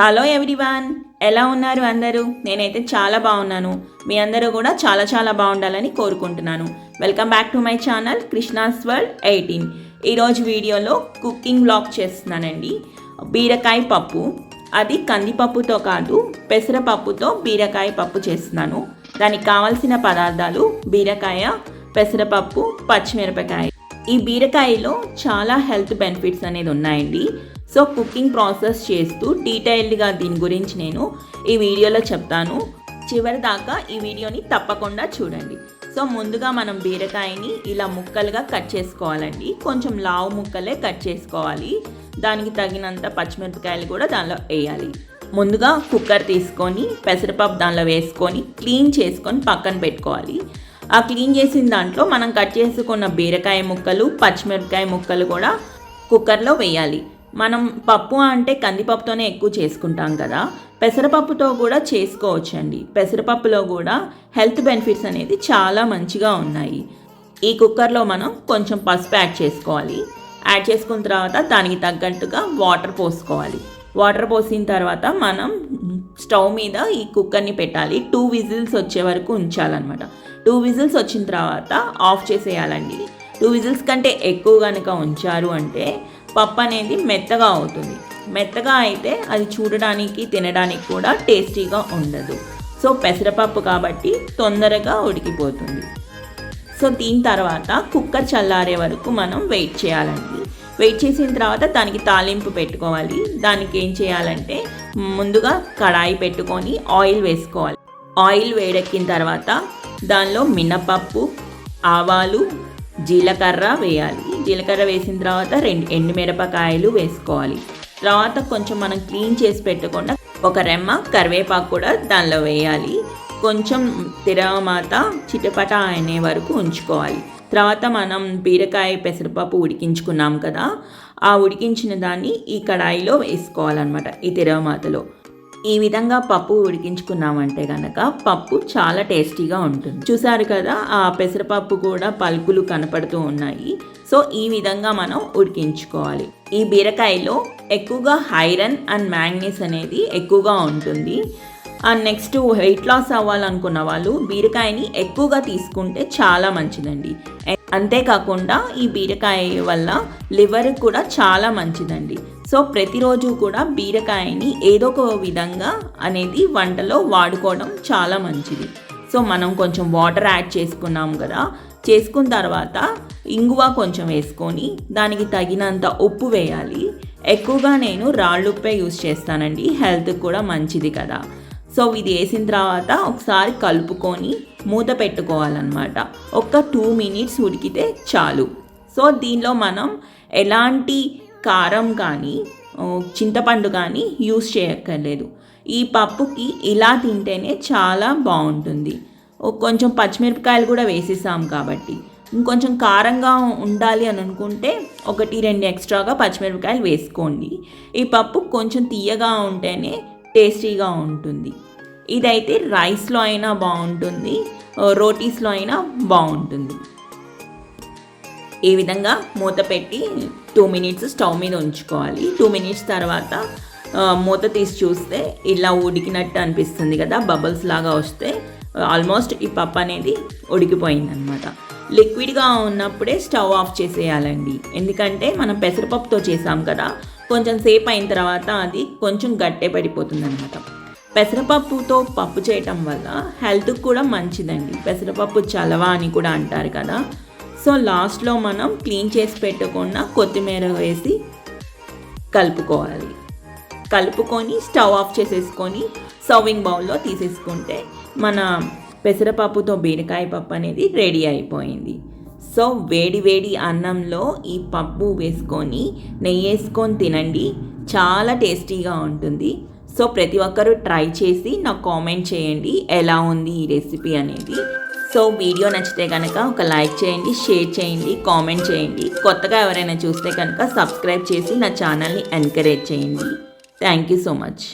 Hello everyone ఎలా ఉన్నారు అందరూ? నేనైతే చాలా బాగున్నాను. మీ అందరూ కూడా చాలా చాలా బాగుండాలని కోరుకుంటున్నాను. Welcome back to my channel Krishna's world eighteen ఈరోజు వీడియోలో కుకింగ్ బ్లాగ్ చేస్తున్నానండి. బీరకాయ పప్పు. అది కందిపప్పుతో కాదు పెసరపప్పుతో బీరకాయ పప్పు చేస్తున్నాను. దానికి కావాల్సిన పదార్థాలు బీరకాయ పెసరపప్పు పచ్చిమిరపకాయ. ఈ బీరకాయలో చాలా హెల్త్ బెనిఫిట్స్ అనేది ఉన్నాయండి. సో కుకింగ్ ప్రాసెస్ చేస్తూ డీటెయిల్డ్గా దీని గురించి నేను ఈ వీడియోలో చెప్తాను. చివరి దాకా ఈ వీడియోని తప్పకుండా చూడండి. సో ముందుగా మనం బీరకాయని ఇలా ముక్కలుగా కట్ చేసుకోవాలండి. కొంచెం లావు ముక్కలే కట్ చేసుకోవాలి. దానికి తగినంత పచ్చిమిరపకాయలు కూడా దానిలో వేయాలి. ముందుగా కుక్కర్ తీసుకొని పెసరపప్పు దానిలో వేసుకొని క్లీన్ చేసుకొని పక్కన పెట్టుకోవాలి. ఆ క్లీన్ చేసిన దాంట్లో మనం కట్ చేసుకున్న బీరకాయ ముక్కలు పచ్చిమిరపకాయ ముక్కలు కూడా కుక్కర్లో వేయాలి. మనం పప్పు అంటే కందిపప్పుతోనే ఎక్కువ చేసుకుంటాం కదా. పెసరపప్పుతో కూడా చేసుకోవచ్చండి. పెసరపప్పులో కూడా హెల్త్ బెనిఫిట్స్ అనేది చాలా మంచిగా ఉన్నాయి. ఈ కుక్కర్లో మనం కొంచెం పసుపు యాడ్ చేసుకోవాలి. యాడ్ చేసుకున్న తర్వాత దానికి తగ్గట్టుగా వాటర్ పోసుకోవాలి. వాటర్ పోసిన తర్వాత మనం స్టవ్ మీద ఈ కుక్కర్ని పెట్టాలి. టూ విజిల్స్ వచ్చే వరకు ఉంచాలన్నమాట. టూ విజిల్స్ వచ్చిన తర్వాత ఆఫ్ చేసేయాలండి. టూ విజిల్స్ కంటే ఎక్కువ కనుక ఉంచారు అంటే పప్పు అనేది మెత్తగా అవుతుంది. మెత్తగా అయితే అది చూడడానికి తినడానికి కూడా టేస్టీగా ఉండదు. సో పెసరపప్పు కాబట్టి తొందరగా ఉడికిపోతుంది. సో దీని తర్వాత కుక్కర్ చల్లారే వరకు మనం వెయిట్ చేయాలండి. వెయిట్ చేసిన తర్వాత దానికి తాలింపు పెట్టుకోవాలి. దానికి ఏం చేయాలంటే ముందుగా కడాయి పెట్టుకొని ఆయిల్ వేసుకోవాలి. ఆయిల్ వేడెక్కిన తర్వాత దానిలో మినపప్పు ఆవాలు జీలకర్ర వేయాలి. జీలకర్ర వేసిన తర్వాత రెండు ఎండుమిరపకాయలు వేసుకోవాలి. తర్వాత కొంచెం మనం క్లీన్ చేసి పెట్టకుండా ఒక రెమ్మ కరివేపాకు కూడా దానిలో వేయాలి. కొంచెం తిరమాత చిటపట అనే వరకు ఉంచుకోవాలి. తర్వాత మనం బీరకాయ పెసరపప్పు ఉడికించుకున్నాం కదా ఆ ఉడికించిన దాన్ని ఈ కడాయిలో వేసుకోవాలన్నమాట ఈ తిరమాతలో ఈ విధంగా పప్పు ఉడికించుకున్నామంటే కనుక పప్పు చాలా టేస్టీగా ఉంటుంది. చూసారు కదా ఆ పెసరపప్పు కూడా పలుకులు కనపడుతూ ఉన్నాయి. సో ఈ విధంగా మనం ఉడికించుకోవాలి. ఈ బీరకాయలో ఎక్కువగా ఐరన్ అండ్ మ్యాంగ్నీస్ అనేది ఎక్కువగా ఉంటుంది. అండ్ నెక్స్ట్ వెయిట్ లాస్ అవ్వాలనుకున్న వాళ్ళు బీరకాయని ఎక్కువగా తీసుకుంటే చాలా మంచిదండి. అంతేకాకుండా ఈ బీరకాయ వల్ల లివర్ కూడా చాలా మంచిదండి. సో ప్రతిరోజు కూడా బీరకాయని ఏదో ఒక విధంగా అనేది వంటలో వాడుకోవడం చాలా మంచిది. సో మనం కొంచెం వాటర్ యాడ్ చేసుకున్నాం కదా చేసుకున్న తర్వాత ఇంగువ కొంచెం వేసుకొని దానికి తగినంత ఉప్పు వేయాలి. ఎక్కువగా నేను రాళ్ళుప్పే యూస్ చేస్తానండి హెల్త్కి కూడా మంచిది కదా. సో ఇది వేసిన తర్వాత ఒకసారి కలుపుకొని మూత పెట్టుకోవాలన్నమాట. ఒక టూ మినిట్స్ ఉడికితే చాలు. సో దీనిలో మనం ఎలాంటి కారం కానీ చింతపండు కానీ యూస్ చేయక్కర్లేదు. ఈ పప్పుకి ఇలా తింటేనే చాలా బాగుంటుంది. కొంచెం పచ్చిమిరపకాయలు కూడా వేసేసాం కాబట్టి. ఇంకొంచెం కారంగా ఉండాలి అని అనుకుంటే ఒకటి రెండు ఎక్స్ట్రాగా పచ్చిమిరపకాయలు వేసుకోండి. ఈ పప్పు కొంచెం తీయగా ఉంటేనే టేస్టీగా ఉంటుంది. ఇదైతే రైస్లో అయినా బాగుంటుంది రోటీస్లో అయినా బాగుంటుంది. ఈ విధంగా మూత పెట్టి టూ మినిట్స్ స్టవ్ మీద ఉంచుకోవాలి. టూ మినిట్స్ తర్వాత మూత తీసి చూస్తే ఇలా ఉడికినట్టు అనిపిస్తుంది కదా బబుల్స్ లాగా వస్తే ఆల్మోస్ట్ ఈ పప్పు అనేది ఉడికిపోయింది అనమాట లిక్విడ్గా ఉన్నప్పుడే స్టవ్ ఆఫ్ చేసేయాలండి. ఎందుకంటే మనం పెసరపప్పుతో చేసాం కదా కొంచెం సేపు అయిన తర్వాత అది కొంచెం గట్టే పడిపోతుంది అనమాట పెసరపప్పుతో పప్పు చేయటం వల్ల హెల్త్కి కూడా మంచిదండి. పెసరపప్పు చలవా అని కూడా అంటారు కదా. సో లాస్ట్లో మనం క్లీన్ చేసి పెట్టకుండా కొత్తిమీర వేసి కలుపుకోవాలి. కలుపుకొని స్టవ్ ఆఫ్ చేసేసుకొని సర్వింగ్ బౌల్లో తీసేసుకుంటే మన పెసరపప్పుతో బీరకాయ పప్పు అనేది రెడీ అయిపోయింది. సో వేడి వేడి అన్నంలో ఈ పప్పు వేసుకొని నెయ్యి వేసుకొని తినండి. చాలా టేస్టీగా ఉంటుంది. సో ప్రతి ఒక్కరూ ట్రై చేసి నాకు కామెంట్ చేయండి. ఎలా ఉంది ఈ రెసిపీ అనేది? సో వీడియో నచ్చితే కనుక ఒక లైక్ చేయండి షేర్ చేయండి కామెంట్ చేయండి. కొత్తగా ఎవరైనా చూస్తే కనుక సబ్స్క్రైబ్ చేసి నా ఛానల్ని ఎంకరేజ్ చేయండి. Thank you so much.